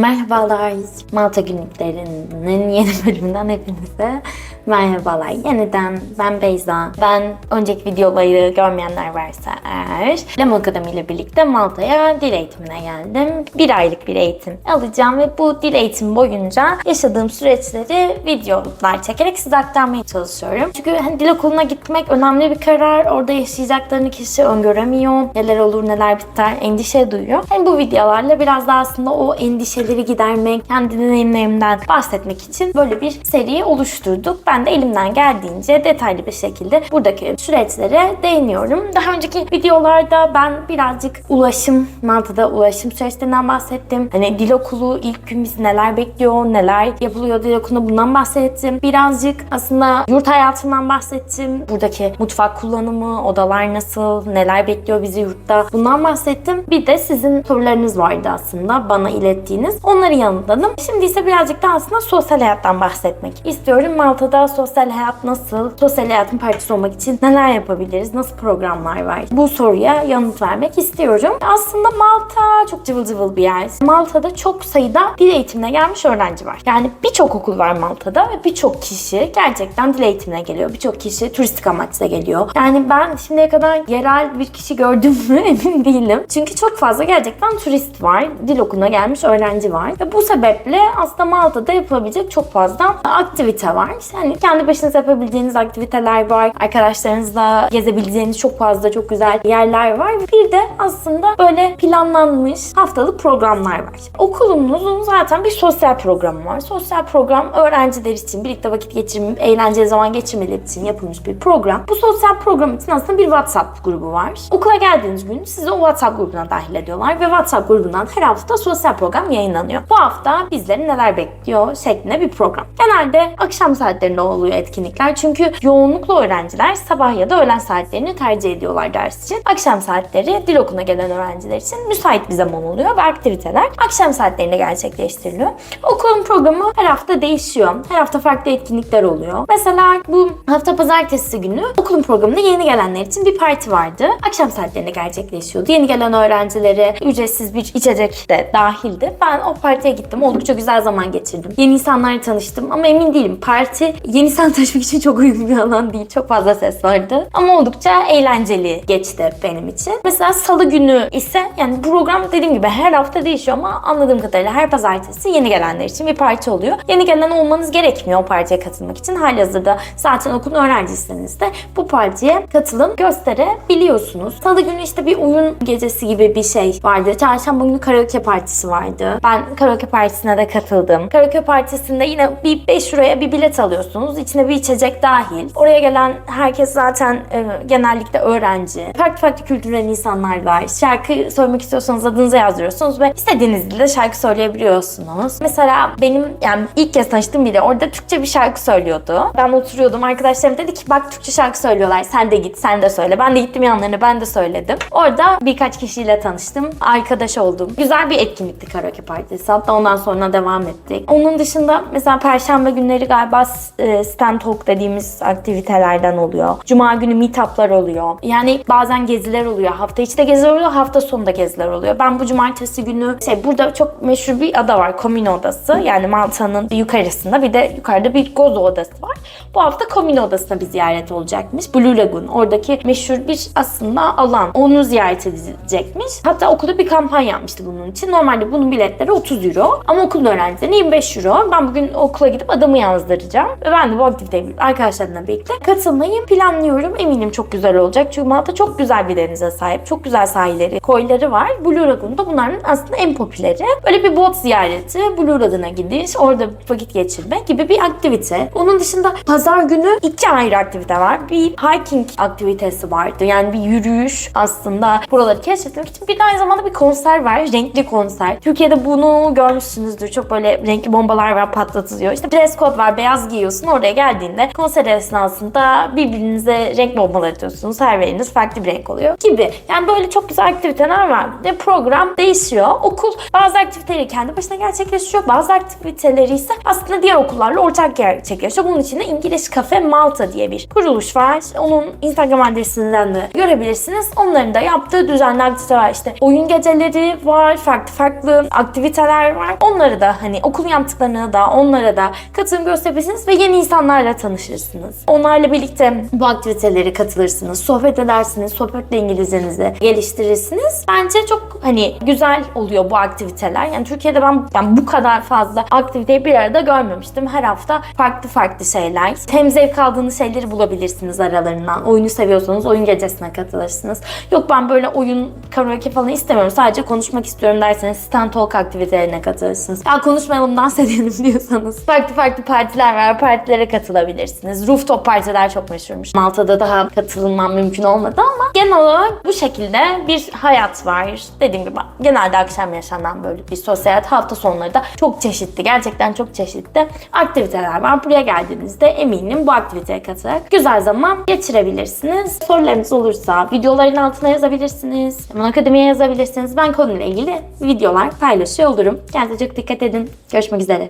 Merhabalar, Malta Günlükleri'nin yeni bölümünden hepinize merhabalar. Yeniden ben Beyza. Ben önceki videoları görmeyenler varsa eğer Lem Akademi ile birlikte Malta'ya dil eğitimine geldim. Bir aylık bir eğitim alacağım ve bu dil eğitimi boyunca yaşadığım süreçleri videolar çekerek size aktarmaya çalışıyorum. Çünkü hani dil okuluna gitmek önemli bir karar. Orada yaşayacaklarını kişi öngöremiyor. Neler olur neler biter endişe duyuyor. Hani bu videolarla biraz daha aslında o endişeleri gidermek, kendi deneyimlerimden bahsetmek için böyle bir seri oluşturduk. Ben de elimden geldiğince detaylı bir şekilde buradaki süreçlere değiniyorum. Daha önceki videolarda ben birazcık ulaşım, Malta'da ulaşım süreçlerinden bahsettim. Hani dil okulu ilk gün bizi neler bekliyor, neler yapılıyor dil okulunda bundan bahsettim. Birazcık aslında yurt hayatından bahsettim. Buradaki mutfak kullanımı, odalar nasıl, neler bekliyor bizi yurtta bundan bahsettim. Bir de sizin sorularınız vardı aslında bana ilettiğiniz. Onları yanıtladım. Şimdi ise birazcık da aslında sosyal hayattan bahsetmek istiyorum. Malta'da sosyal hayat nasıl? Sosyal hayatın parçası olmak için neler yapabiliriz? Nasıl programlar var? Bu soruya yanıt vermek istiyorum. Aslında Malta çok cıvıl cıvıl bir yer. Malta'da çok sayıda dil eğitimine gelmiş öğrenci var. Yani birçok okul var Malta'da ve birçok kişi gerçekten dil eğitimine geliyor. Birçok kişi turistik amaçla geliyor. Yani ben şimdiye kadar yerel bir kişi gördüm mü emin değilim. Çünkü çok fazla gerçekten turist var. Dil okuluna gelmiş öğrenci var. Ve bu sebeple aslında Malta'da yapılabilecek çok fazla aktivite var. Yani kendi başınıza yapabileceğiniz aktiviteler var. Arkadaşlarınızla gezebileceğiniz çok fazla çok güzel yerler var. Bir de aslında böyle planlanmış haftalık programlar var. Okulumuzun zaten bir sosyal programı var. Sosyal program öğrenciler için birlikte vakit geçirme, eğlenceli zaman geçirmeleri için yapılmış bir program. Bu sosyal program için aslında bir WhatsApp grubu var. Okula geldiğiniz gün sizi o WhatsApp grubuna dahil ediyorlar ve WhatsApp grubundan her hafta sosyal program yayınlanıyor. Bu hafta bizleri neler bekliyor şeklinde bir program. Genelde akşam saatlerinde oluyor etkinlikler çünkü yoğunluklu öğrenciler sabah ya da öğlen saatlerini tercih ediyorlar ders için. Akşam saatleri dil okuluna gelen öğrenciler için müsait bir zaman oluyor ve aktiviteler akşam saatlerinde gerçekleştiriliyor. Okulun programı her hafta değişiyor. Her hafta farklı etkinlikler oluyor. Mesela bu hafta pazartesi günü okulun programında yeni gelenler için bir parti vardı. Akşam saatlerinde gerçekleşiyordu. Yeni gelen öğrencilere ücretsiz bir içecek de dahildi. Ben o partiye gittim. Oldukça güzel zaman geçirdim. Yeni insanlarla tanıştım ama emin değilim. Parti yeni insan tanışmak için çok uygun bir alan değil. Çok fazla ses vardı. Ama oldukça eğlenceli geçti benim için. Mesela salı günü ise yani program dediğim gibi her hafta değişiyor ama anladığım kadarıyla her pazartesi yeni gelenler için bir parti oluyor. Yeni gelen olmanız gerekmiyor o partiye katılmak için. Halihazırda zaten okulun öğrencisiniz de bu partiye katılım gösterebiliyorsunuz. Salı günü işte bir oyun gecesi gibi bir şey vardı. Çarşamba günü karaoke partisi vardı. Ben karaoke partisine de katıldım. Karaoke partisinde yine bir 5 euroya bir bilet alıyorsunuz. İçine bir içecek dahil. Oraya gelen herkes zaten e, genellikle öğrenci. Farklı farklı kültürden insanlar var. Şarkı söylemek istiyorsanız adınızı yazdırıyorsunuz ve istediğiniz dilde şarkı söyleyebiliyorsunuz. Mesela benim yani ilk kez tanıştığım biri orada Türkçe bir şarkı söylüyordu. Ben oturuyordum. Arkadaşlarım dedi ki bak Türkçe şarkı söylüyorlar. Sen de git, sen de söyle. Ben de gittim yanlarına, ben de söyledim. Orada birkaç kişiyle tanıştım. Arkadaş oldum. Güzel bir etkinlikti karaoke partisi. Hatta ondan sonra devam ettik. Onun dışında mesela perşembe günleri galiba e, stand talk dediğimiz aktivitelerden oluyor. Cuma günü meetup'lar oluyor. Yani bazen geziler oluyor. Hafta içi de geziler oluyor, hafta sonu da geziler oluyor. Ben bu cumartesi günü şey burada çok meşhur bir ada var. Komino Odası. Yani Malta'nın yukarısında bir de yukarıda bir Gozo Odası var. Bu hafta Komino Odası'na bir ziyaret olacakmış. Blue Lagoon. Oradaki meşhur bir aslında alan. Onu ziyaret edilecekmiş. Hatta okulda bir kampanya yapmıştı bunun için. Normalde bunun biletleri 30 euro. Ama okulun öğrencilerine 25 euro. Ben bugün okula gidip adamı yazdıracağım. Ve ben de bu aktiviteye arkadaşlarımla birlikte katılmayı planlıyorum. Eminim çok güzel olacak. Çünkü Malta çok güzel bir denize sahip. Çok güzel sahilleri, koyları var. Blue Lagoon da bunların aslında en popüleri. Böyle bir bot ziyareti, Blue Lagoon'a gidiş, orada vakit geçirme gibi bir aktivite. Onun dışında pazar günü iki ayrı aktivite var. Bir hiking aktivitesi vardı. Yani bir yürüyüş aslında buraları keşfetmek için. Bir de aynı zamanda bir konser var. Renkli konser. Türkiye'de bunu görmüşsünüzdür. Çok böyle renkli bombalar var patlatılıyor. İşte dress code var. Beyaz giyiyorsun. Oraya geldiğinde konser esnasında birbirinize renk bombalar atıyorsunuz. Her biriniz farklı bir renk oluyor gibi. Yani böyle çok güzel aktiviteler var. Ve program değişiyor. Okul bazı aktiviteleri kendi başına gerçekleştiriyor. Bazı aktiviteleri ise aslında diğer okullarla ortak gerçekleşiyor. Bunun için içinde İngiliz Cafe Malta diye bir kuruluş var. Onun Instagram adresinden de görebilirsiniz. Onların da yaptığı düzenli aktivite var. İşte oyun geceleri var, farklı farklı aktiviteler var. Onları da hani okul yaptıklarına da onlara da katılım gösterebilirsiniz ve yeni insanlarla tanışırsınız. Onlarla birlikte bu aktivitelere katılırsınız, sohbet edersiniz, sohbetle İngilizcenizi geliştirirsiniz. Bence çok hani güzel oluyor bu aktiviteler. Yani Türkiye'de ben, ben bu kadar fazla aktiviteyi bir arada görmemiştim. Her hafta farklı farklı şeyler. Hem zevk aldığınız şeyleri bulabilirsiniz aralarından. Oyunu seviyorsanız oyun gecesine katılırsınız. Yok ben böyle oyun, karaoke falan istemiyorum. Sadece konuşmak istiyorum derseniz stand talk aktivitelerine katılırsınız. Ya konuşmayalım dans edelim diyorsanız. Farklı farklı partiler var. Partilere katılabilirsiniz. Rooftop partiler çok meşhurmuş. Malta'da daha katılmam mümkün olmadı ama genel olarak bu şekilde bir hayat var. Dediğim gibi genelde akşam yaşanan böyle bir sosyal hayat. Hafta sonları da çok çeşitli. Gerçekten çok çeşitli aktiviteler var. Buraya geldiğinizde eminim bu aktiviteye katılarak güzel zaman geçirebilirsiniz. Sorularınız olursa videoların altına yazabilirsiniz. Hemen akademiye yazabilirsiniz. Ben konuyla ilgili videolar paylaşıyor olurum. Kendinize çok dikkat edin. Görüşmek üzere.